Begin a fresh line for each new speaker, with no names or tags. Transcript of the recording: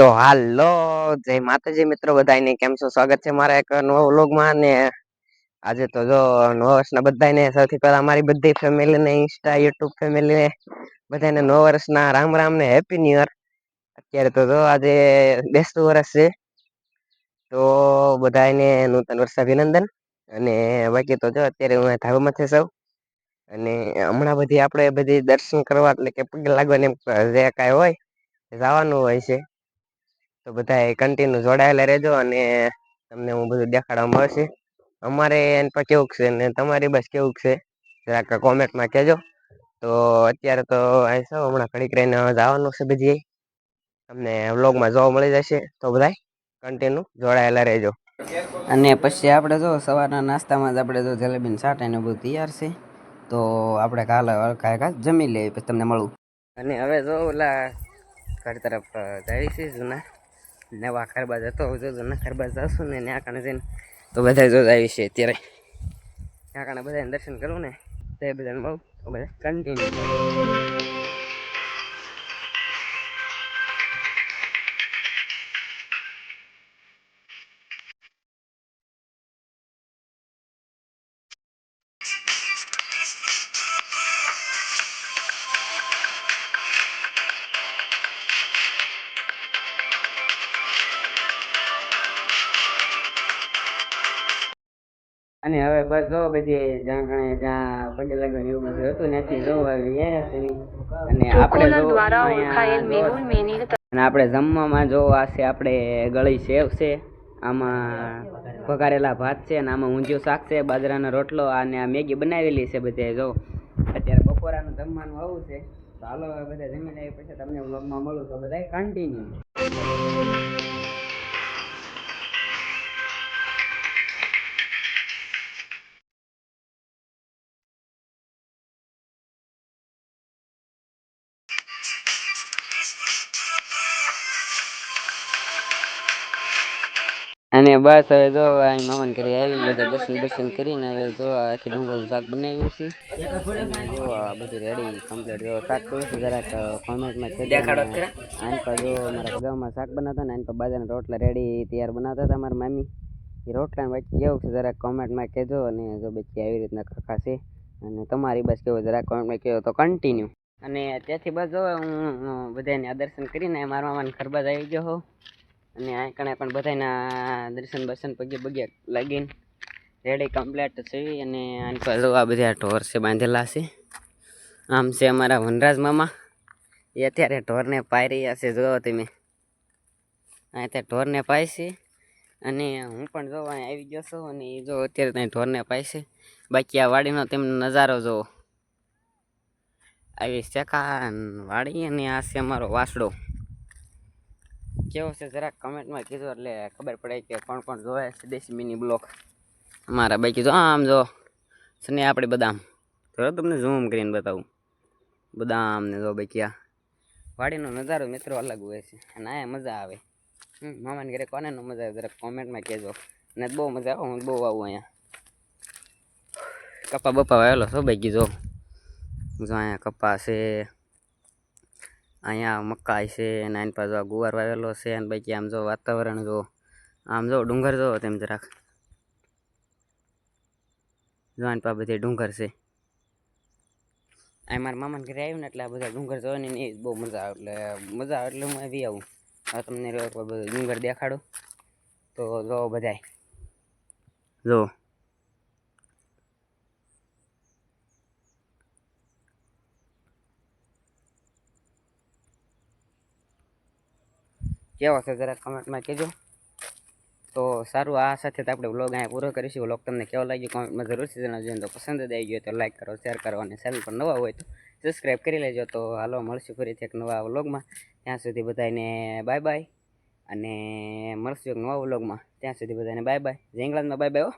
તો હાલો, જય માતાજી મિત્રો બધાને કેમ છો? સ્વાગત છે મારા એક નવા વ્લોગમાં ને આજે તો જો નવા વર્ષના બધાને સૌથી પહેલા મારી બધી ફેમિલીને, ઇન્સ્ટા, યુટ્યુબ ફેમિલીને બધાને નવા વર્ષના રામ રામ ને હેપી ન્યુ યર. અત્યારે તો જો આજે બેસતું વર્ષ છે. તો બધાને નૂતન વર્ષ અભિનંદન. અને બાકી તો જો અત્યારે હું ધાબામાં છે સૌ. અને હમણાં બધી આપણે બધી દર્શન કરવા એટલે કે પગે લાગવાની જે કાંઈ હોય, જવાનું હોય છે. તો બધા કન્ટિન્યુ જોડાયેલા રહેજો અને તમને હું બધું દેખાડવા મળશે. અમારે એન પર કેવું છે ને તમારી બસ કેવું છે? જરાક કોમેન્ટમાં કહેજો. તો અત્યારે તો અહીં સૌ હમણાં ઘડીક રહીને જવાનું છે બધી તમને વ્લોગમાં જોવા મળી જશે. તો બધા કન્ટિન્યુ જોડાયેલા રહેજો. અને પછી આપણે જો સવારના નાસ્તામાં જ આપણે જો જલેબીન સાટ એને બધું તૈયાર છે. તો આપણે કાલે કાંઈ કાંઈ જમી લઈએ પછી તમને મળું. અને હવે જો ઓલા ઘર તરફ જઈશું જૂના. નવા ખરબા જતો જો જૂના ખરબા જશું ને ત્યાં કારણે જઈને તો બધા જો આવી છે અત્યારે. ત્યાં કારણે બધાને દર્શન કરવું ને, તે બધાને બહુ બધા કન્ટિન્યુ અને હવે બસ જો બધી જ્યાં કણે જ્યાં પગે લાગવાનું એવું બધું હતું ત્યાંથી જો આવી અને આપણે અને આપણે જમવામાં જો આ છે આપણે ગળી સેવ છે આમાં વઘારેલા ભાત છે અને આમાં ઊંધિયું શાક છે બાજરાનો રોટલો અને આ મેગી બનાવેલી છે બધે જો. અત્યારે બપોરાનું જમવાનું આવું છે. તો હાલો હવે બધા જમી લઈએ પછી તમને વ્લોગમાં મળું તો બધા કન્ટિન્યુ અને બસ હવે જો અહીં મામાને ઘરે આવી બધા દર્શન દર્શન કરીને હવે જો આખી ડુંગળનું શાક બનાવ્યું છે. જો બધું રેડી કમ્પ્લીટ જો શાક કહું છું જરાક કોમેન્ટમાં છે આન પર જો મારા ગામમાં શાક બનાવતા ને આન પર બાજરાના રોટલા રેડી તૈયાર બનાવતા હતા મારા મામી. એ રોટલા બાકી કેવું છે જરાક કોમેન્ટમાં કહેજો અને જો બચી આવી રીતના છે. અને તમારી બસ કેવું જરાક કોમેન્ટમાં કહેવો તો કન્ટિન્યુ અને ત્યાંથી બસ જો હું બધાને દર્શન કરીને મારા મામાને ખરબાજ આવી ગયો હોઉં. અને આ કણે પણ બધાના દર્શન બર્શન પગે પગે લાગીને રેડી કમ્પ્લેટ છે અને આની જો આ બધા ઢોર છે બાંધેલા છે. આમ છે અમારા વનરાજ મામા. એ અત્યારે ઢોરને પાઈ રહ્યા છે જોવો તમે. આ ત્યાં ઢોરને પાય છે અને હું પણ જો અહીં આવી ગયો છું અને એ જો અત્યારે ત્યાં ઢોરને પાય છે. બાકી આ વાડીનો તેમનો નજારો જોવો આવી શેખાન વાડી અને આ છે અમારો વાસડો. કેવો છે જરાક કમેન્ટમાં કીધું એટલે ખબર પડે કે કોણ કોણ જોવે છે દેશી મિની બ્લોક અમારા બાકી જો આમ જો સને આપણે બદામ. તો તમને ઝૂમ કરીને બતાવું. બદામ ને જો બાકી આ વાડીનો નજારો મિત્રો અલગ હોય છે અને આ મજા આવે. હમ, મામાને ઘરે કોનેનો મજા આવે, જરાક કોમેન્ટમાં કહેજો. ને બહુ મજા આવે, હું બહુ આવું અહીંયા. કપા બપા વાવેલો છો બાકી જો જો અહીંયા કપા છે. અહીંયા મકાઈ છે અને આની પાસે ગુવાર વાવેલો છે અને બાકી આમ જો વાતાવરણ જો, આમ જો ડુંગર જો તેમ જરાક. જો આની પાસે બધી ડુંગર છે. અહીં મારા મામાને ઘરે આવ્યું ને એટલે આ બધા ડુંગર જોવાની ને એ બહુ મજા આવે એટલે મજા આવે એટલે હું આવી આવું. હવે તમને ડુંગર દેખાડું. તો જો બધાય. જો. કેવો છે જરા કમેન્ટમાં કહેજો. તો સારું, આ સાથે આપણે વ્લોગ અહીંયા પૂરો કરીશું. વ્લોગ તમને કેવો લાગ્યો કોમેન્ટમાં જરૂરથી જણાવજો. તો પસંદ જ આવી ગયો તો લાઈક કરો શેર કરો અને ચેનલ પર નવા હોય તો સબસ્ક્રાઈબ કરી લેજો. તો હાલો, મળશું ફરીથી એક નવા વ્લોગમાં ત્યાં સુધી બધાને બાય બાય અને મળશું એક નવા વ્લોગમાં ત્યાં સુધી બધાને બાય બાય જય ઇંગ્લેન્ડમાં બાય બાય હો